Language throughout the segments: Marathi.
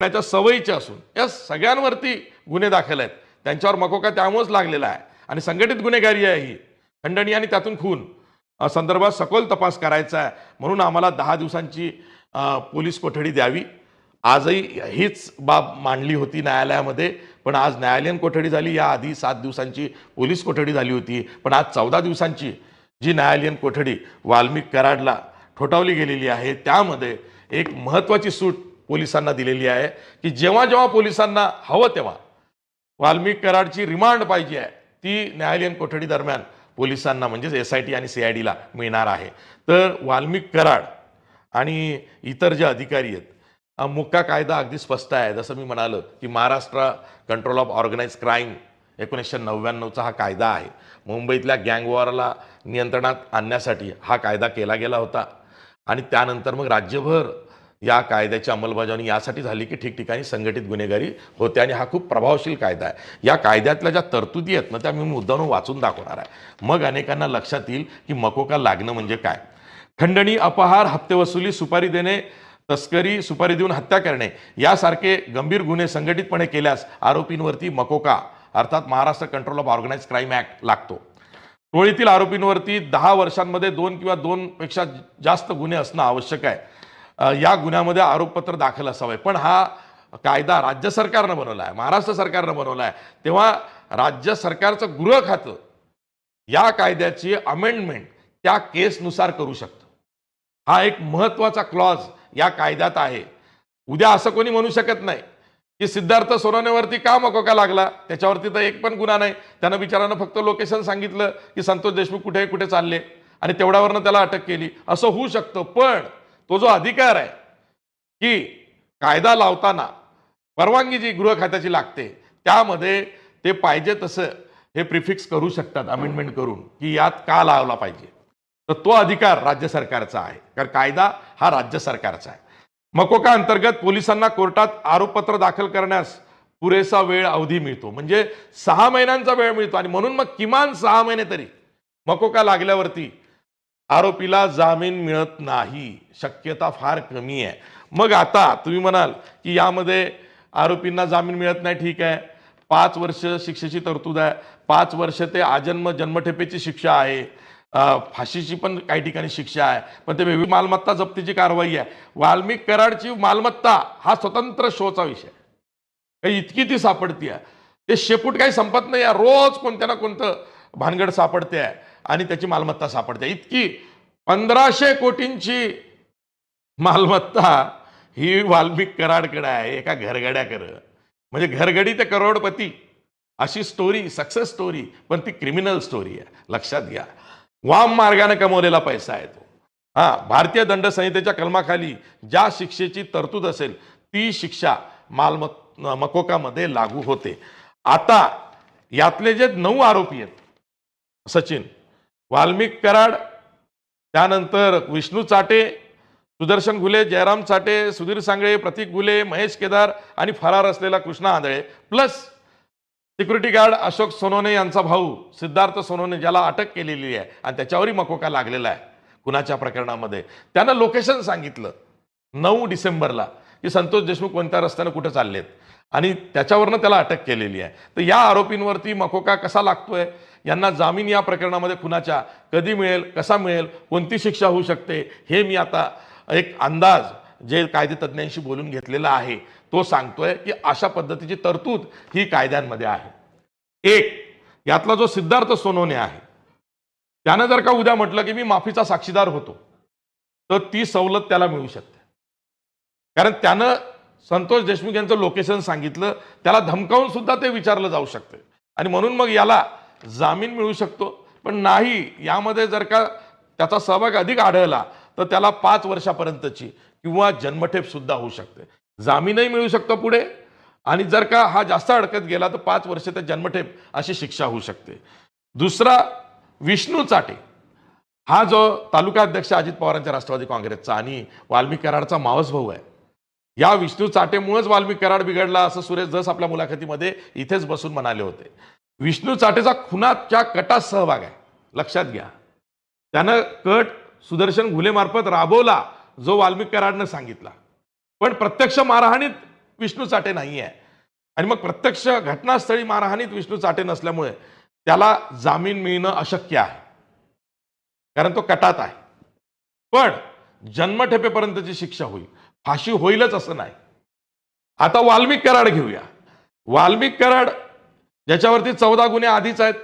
त्याच्या सवयीचे असून. या सगळ्यांवरती गुन्हे दाखल आहेत. त्यांच्यावर मकोका त्यामुळेच लागलेला आहे. आणि संघटित गुन्हेगारी आहे ही. खंडणी आणि त्यातून खून. संदर्भात सखोल तपास करायचा आहे. म्हणून आम्हाला दहा दिवसांची पोलीस कोठडी द्यावी. आजही हीच बाब मांडली होती न्यायालयामध्ये. पण आज न्यायालयीन कोठडी झाली. या आधी सात दिवसांची पोलीस कोठडी झाली होती. पण आज चौदा दिवसांची जी न्यायालयीन कोठडी वाल्मिक कराडला ठोठावली गेलेली आहे. त्यामध्ये एक महत्त्वाची सूट पोलिसांना दिलेली आहे की जेव्हा जेव्हा पोलिसांना हवं तेव्हा वाल्मिक कराडची रिमांड पाहिजे आहे ती न्यायालयीन कोठडी दरम्यान पोलिसांना म्हणजेच एस आय टी आणि सी आय डीला मिळणार आहे. तर वाल्मिक कराड आणि इतर जे अधिकारी आहेत मुक्का कायदा अगदी स्पष्ट आहे. जसं मी म्हणालो की Maharashtra control of organise crime एकोणीसशे नव्याण्णवचा हा कायदा आहे. मुंबईतल्या गँगवॉरला नियंत्रणात आणण्यासाठी हा कायदा केला गेला होता. आणि त्यानंतर मग राज्यभर या कायद्याची अंमलबजावणी यासाठी झाली की ठिकठिकाणी संघटित गुन्हेगारी होते आणि हा खूप प्रभावशील कायदा आहे. या कायद्यातल्या ज्या तरतुदी आहेत ना त्या मी मुद्दामून वाचून दाखवणार आहे. मग अनेकांना लक्षात येईल की मकोका लागणं म्हणजे काय? खंडणी अपहार हप्ते वसुली सुपारी देणे तस्करी सुपारी देऊन हत्या करणे यासारखे गंभीर गुन्हे संघटितपणे केल्यास आरोपींवरती मकोका अर्थात Maharashtra control of organise crime act लागतो. टोळीतील आरोपींवरती दहा वर्षांमध्ये दोन किंवा दोनपेक्षा जास्त गुन्हे असणं आवश्यक आहे. या गुन्ह्यामध्ये आरोपपत्र दाखल असावं. पण हा कायदा राज्य सरकारनं बनवला आहे महाराष्ट्र सरकारनं बनवला आहे तेव्हा राज्य सरकारचं गृह खातं या कायद्याची अमेंडमेंट त्या केसनुसार करू शकतं. हा एक महत्त्वाचा क्लॉज या कायद्यात आहे. उद्या असं कोणी म्हणू शकत नाही की सिद्धार्थ सोनवणेवरती का मकोका लागला? त्याच्यावरती तर एक पण गुन्हा नाही. त्यानं बिचारानं फक्त लोकेशन सांगितलं की संतोष देशमुख कुठे कुठे चालले आणि तेवढ्यावरनं त्याला अटक केली. असं होऊ शकतं पण तो जो अधिकार आहे की कायदा लावताना परवानगी जी गृह खात्याची लागते त्यामध्ये ते पाहिजे तसं हे प्रिफिक्स करू शकतात अमेंडमेंट करून की यात का लावला पाहिजे. तर तो अधिकार राज्य सरकारचा आहे. कारण कायदा हा राज्य सरकारचा आहे. मकोका अंतर्गत पोलिसांना कोर्टात आरोपपत्र दाखल करण्यास पुरेसा वेळ अवधी मिळतो. म्हणजे सहा महिन्यांचा वेळ मिळतो. आणि म्हणून मग किमान सहा महिने तरी मकोका लागल्यावरती आरोपीला जामीन मिळत नाही. शक्यता फार कमी आहे. मग आता तुम्ही म्हणाल की यामध्ये आरोपींना जामीन मिळत नाही ठीक आहे. पाच वर्ष शिक्षेची तरतूद आहे. पाच वर्ष ते आजन्म जन्मठेपेची शिक्षा आहे. फाशीची पण काही ठिकाणी शिक्षा आहे. पण ते वेगळी मालमत्ता जप्तीची कारवाई आहे. वाल्मिक कराडची मालमत्ता हा स्वतंत्र शोचा विषय काही इतकी ती सापडती आहे ते शेपूट काही संपत नाही आहे. रोज कोणत्या ना कोणतं भानगड सापडते आहे. आणि त्याची मालमत्ता सापडते. इतकी पंधराशे कोटींची मालमत्ता ही वाल्मिक कराडकडे आहे एका घरगड्याकडं. म्हणजे घरगडी ते करोडपती. अशी स्टोरी सक्सेस स्टोरी पण ती क्रिमिनल स्टोरी आहे. लक्षात घ्या. वाम मार्गाने कमवलेला पैसा आहे तो. हा भारतीय दंड संहितेच्या कलमाखाली ज्या शिक्षेची तरतूद असेल ती शिक्षा मालमत मकोकामध्ये लागू होते. आता यातले जे नऊ आरोपी आहेत सचिन वाल्मिक कराड त्यानंतर विष्णू चाटे सुदर्शन घुले जयराम चाटे सुधीर सांगळे प्रतीक घुले महेश केदार आणि फरार असलेला Krishna Andhale. Plus security guard Ashok Sonone यांचा भाऊ सिद्धार्थ सोनोने ज्याला अटक केलेली आहे आणि त्याच्यावरही मकोका लागलेला आहे कुणाच्या प्रकरणामध्ये. त्यानं लोकेशन सांगितलं नऊ डिसेंबरला की संतोष देशमुख कोणत्या रस्त्यानं कुठं चाललेत. आणि त्याच्यावरनं त्याला अटक केलेली आहे. तर या आरोपींवरती मकोका कसा लागतोय? यांना जामीन या प्रकरणामध्ये कुणाच्या? कधी मिळेल? कसा मिळेल? कोणती शिक्षा होऊ शकते? हे मी आता एक अंदाज जे कायदे तज्ज्ञांशी बोलून घेतलेला आहे तो सांगतोय की अशा पद्धतीची तरतूद ही कायद्यांमध्ये आहे. एक यातला जो सिद्धार्थ सोनवणे आहे त्यानं जर का उद्या म्हटलं की मी माफीचा साक्षीदार होतो तर ती सवलत त्याला मिळू शकते. कारण त्यानं संतोष देशमुख यांचं लोकेशन सांगितलं त्याला धमकावून सुद्धा ते विचारलं जाऊ शकते. आणि म्हणून मग याला जामीन मिळू शकतो. पण नाही यामध्ये जर का त्याचा सहभाग अधिक आढळला तर त्याला पाच वर्षापर्यंतची किंवा जन्मठेप सुद्धा होऊ शकते. जामीनही मिळू शकतो पुढे आणि जर का हा जास्त अडकत गेला तर पाच वर्ष ते जन्मठेप अशी शिक्षा होऊ शकते. दुसरा विष्णू चाटे. हा जो तालुका अध्यक्ष अजित पवारांच्या राष्ट्रवादी काँग्रेसचा आणि वाल्मिक कराडचा मावस भाऊ आहे. या विष्णू चाटेमुळेच वाल्मिक कराड बिघडला असं सुरेश जस आपल्या मुलाखतीमध्ये इथेच बसून म्हणाले होते. विष्णू चाटेचा खुनाच्या कटात सहभाग आहे. लक्षात घ्या. त्यानं कट सुदर्शन घुलेमार्फत राबवला जो वाल्मिक कराडनं सांगितला. पण प्रत्यक्ष मारहाणीत विष्णू चाटे नाही आहे आणि मग प्रत्यक्ष घटनास्थळी मारहाणीत विष्णू चाटे नसल्यामुळे त्याला जामीन मिळणं अशक्य आहे. कारण तो कटात आहे. पण जन्मठेपेपर्यंतची शिक्षा होईल. फाशी होईलच असं नाही. आता वाल्मिक कराड घेऊया. वाल्मिक कराड ज्याच्यावरती चौदा गुन्हे आधीच आहेत.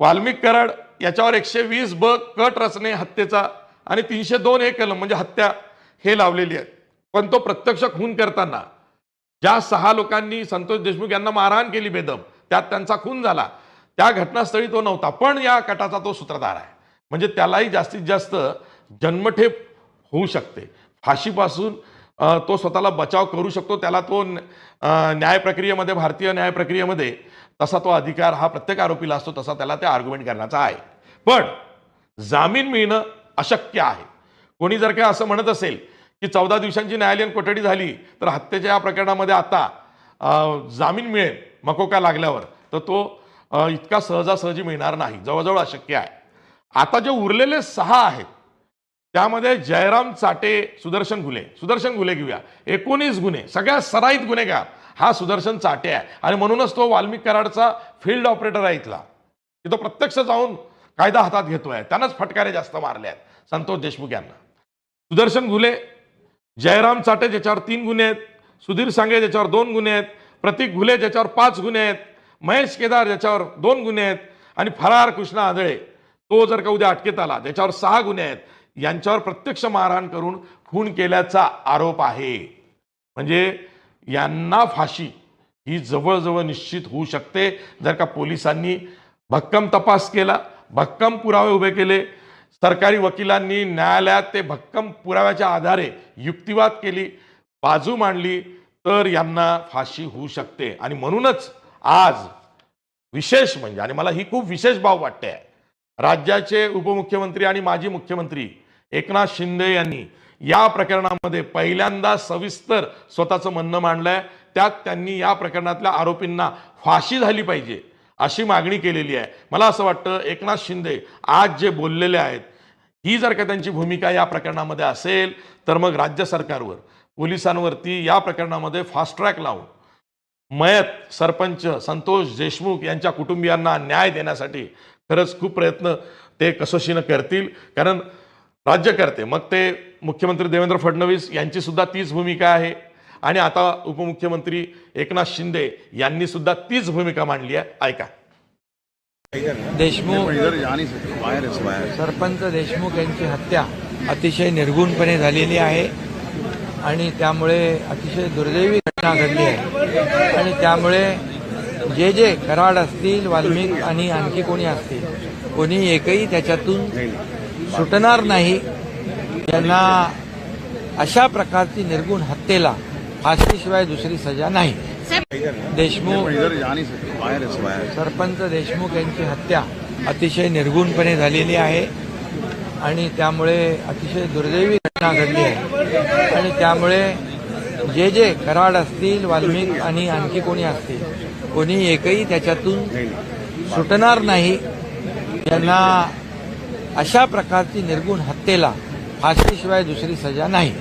वाल्मिक कराड याच्यावर एकशे वीस ब कट रचने हत्येचा आणि तीनशे दोन हे कलम म्हणजे हत्या हे लावलेली आहेत. पण तो प्रत्यक्ष खून करताना ज्या सहा लोकांनी संतोष देशमुख यांना मारहाण केली बेदम त्यात त्यांचा खून झाला. त्या घटनास्थळी तो नव्हता पण या कटाचा तो सूत्रधार आहे. म्हणजे त्यालाही जास्तीत जास्त जन्मठेप होऊ शकते. फाशीपासून तो स्वतःला बचाव करू शकतो त्याला तो न्याय प्रक्रियेमध्ये भारतीय न्याय प्रक्रियेमध्ये तसा तो अधिकार हा प्रत्येक आरोपीला असतो तसा त्याला ते आर्ग्युमेंट करण्याचा आहे. पण जामीन मिळणं अशक्य आहे. कोणी जर काय असं म्हणत असेल की चौदा दिवसांची न्यायालयीन कोठडी झाली तर हत्येच्या या प्रकरणामध्ये आता जामीन मिळेल मकोका लागल्यावर? तर तो इतका सहजासहजी मिळणार नाही. जवळजवळ अशक्य आहे. आता जे उरलेले सहा आहेत त्यामध्ये जयराम चाटे सुदर्शन गुले सुदर्शन गुले घेऊया. एकोणीस गुन्हे सगळ्या सराईत गुन्हेगार. हा सुदर्शन चाटे आहे. आणि म्हणूनच तो वाल्मिक कराडचा फील्ड ऑपरेटर आहे इथला. की तो प्रत्यक्ष जाऊन कायदा हातात घेतोय. त्यांनाच फटकारे जास्त मारले आहेत. संतोष देशमुख यांना. सुदर्शन घुले जयराम चाटे ज्याच्यावर तीन गुन्हे आहेत सुधीर सांगे ज्याच्यावर दोन गुन्हे आहेत प्रतीक घुले ज्याच्यावर पाच गुन्हे आहेत महेश केदार ज्याच्यावर दोन गुन्हे आहेत आणि फरार कृष्णा आंधळे तो जर का उद्या अटकेत आला ज्याच्यावर सहा गुन्हे आहेत यांच्यावर प्रत्यक्ष मारहाण करून खून केल्याचा आरोप आहे. म्हणजे यांना फाशी. ही जवळजवळ निश्चित होऊ शकते. जर का पोलिसांनी भक्कम तपास केला भक्कम पुरावे उभे केले सरकारी वकिलांनी न्यायालयात ते भक्कम पुराव्याच्या आधारे युक्तिवाद केली बाजू मांडली तर यांना फाशी होऊ शकते. आणि म्हणूनच आज विशेष म्हणजे आणि मला ही खूप विशेष बाब वाटते राज्याचे उपमुख्यमंत्री आणि माजी मुख्यमंत्री एकनाथ शिंदे यांनी या प्रकरणामध्ये पहिल्यांदा सविस्तर स्वतःचं म्हणणं मांडलंय. त्यात त्यांनी या प्रकरणातल्या आरोपींना फाशी झाली पाहिजे अशी मागणी केलेली आहे. मला असं वाटतं एकनाथ शिंदे आज जे बोललेले आहेत ही जर का त्यांची भूमिका या प्रकरणामध्ये असेल तर मग राज्य सरकारवर पोलिसांवरती या प्रकरणामध्ये फास्ट ट्रॅक लावून मयत सरपंच संतोष देशमुख यांच्या कुटुंबियांना न्याय देण्यासाठी खरंच खूप प्रयत्न ते कसोशीनं करतील. कारण राज्यकर्ते मग ते मुख्यमंत्री देवेंद्र फडणवीस यांची सुद्धा तीच भूमिका आहे. आणि आता उपमुख्यमंत्री एकनाथ शिंदे यांनी सुद्धा तीच भूमिका मांडली आहे. ऐका. देशमुख सरपंच देशमुख यांची हत्या अतिशय निर्गुणपणे झालेली आहे. आणि त्यामुळे अतिशय दुर्दैवी घटना घडली आहे. आणि त्यामुळे जे जे कराड असतील वाल्मिक आणि आणखी कोणी असतील कोणी एकही त्याच्यातून सुटणार नाही. त्यांना अशा प्रकारची निर्गुण हत्येला फाशीशिवाय दुसरी सजा नाही. देशमुख सरपंच देशमुख यांची हत्या अतिशय निर्गुणपणे झालेली आहे. आणि त्यामुळे अतिशय दुर्दैवी घटना घडली आहे. आणि त्यामुळे जे जे कराड असतील वाल्मिक आणि आणखी कोणी असतील कोणी एकही त्याच्यातून सुटणार नाही. त्यांना अशा प्रकारची निर्गुण हत्येला फाशीशिवाय दुसरी सजा नाही.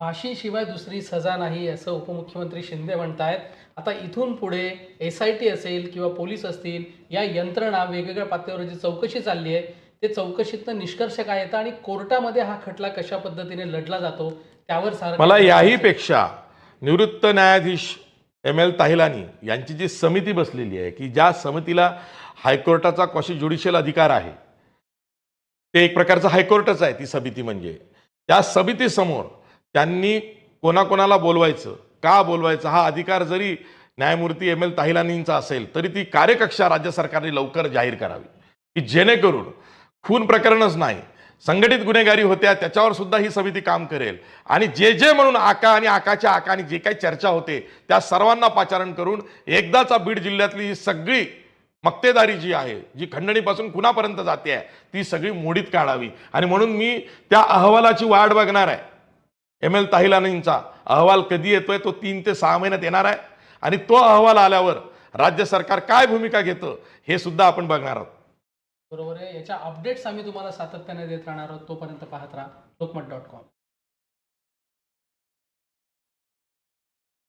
फाशीशिवाय दुसरी सजा नाही असं उपमुख्यमंत्री शिंदे म्हणतायत. आता इथून पुढे एस आय टी असेल किंवा पोलीस असतील या यंत्रणा वेगवेगळ्या पातळीवर जी चौकशी चालली आहे ते चौकशीतनं निष्कर्ष काय येतं आणि कोर्टामध्ये हा खटला कशा पद्धतीने लढला जातो त्यावर सारं मला याही पेक्षा निवृत्त न्यायाधीश एम एल ताहिलानी यांची जी समिती बसलेली आहे की ज्या समितीला हायकोर्टाचा क्वाशी ज्युडिशियल अधिकार आहे ते एक प्रकारचं हायकोर्टच आहे ती समिती म्हणजे. त्या समितीसमोर त्यांनी कोणाकोणाला बोलवायचं का बोलवायचं हा अधिकार जरी न्यायमूर्ती एम एल ताहिलानींचा असेल तरी ती कार्यकक्षा राज्य सरकारने लवकर जाहीर करावी. की जेणेकरून खून प्रकरणच नाही संघटित गुन्हेगारी होत्या त्याच्यावर सुद्धा ही समिती काम करेल. आणि जे जे म्हणून आका आणि आकाच्या आका आणि जे काही चर्चा होते त्या सर्वांना पाचारण करून एकदाचा बीड जिल्ह्यातली ही सगळी मक्तेदारी जी आहे जी खंडणीपासून कुणापर्यंत जाते आहे ती सगळी मोडीत काढावी. आणि म्हणून मी त्या अहवालाची वाट बघणार आहे. एम एल ताहिलानींचा अहवाल कधी येतोय तो तीन ते सहा महिन्यात येणार आहे. आणि तो अहवाल आल्यावर राज्य सरकार काय भूमिका घेतं हे सुद्धा आपण बघणार आहोत. बरोबर आहे. याच्या अपडेट्स आम्ही तुम्हाला सातत्याने देत राहणार आहोत. तोपर्यंत पाहत राहा लोकमत डॉट कॉम.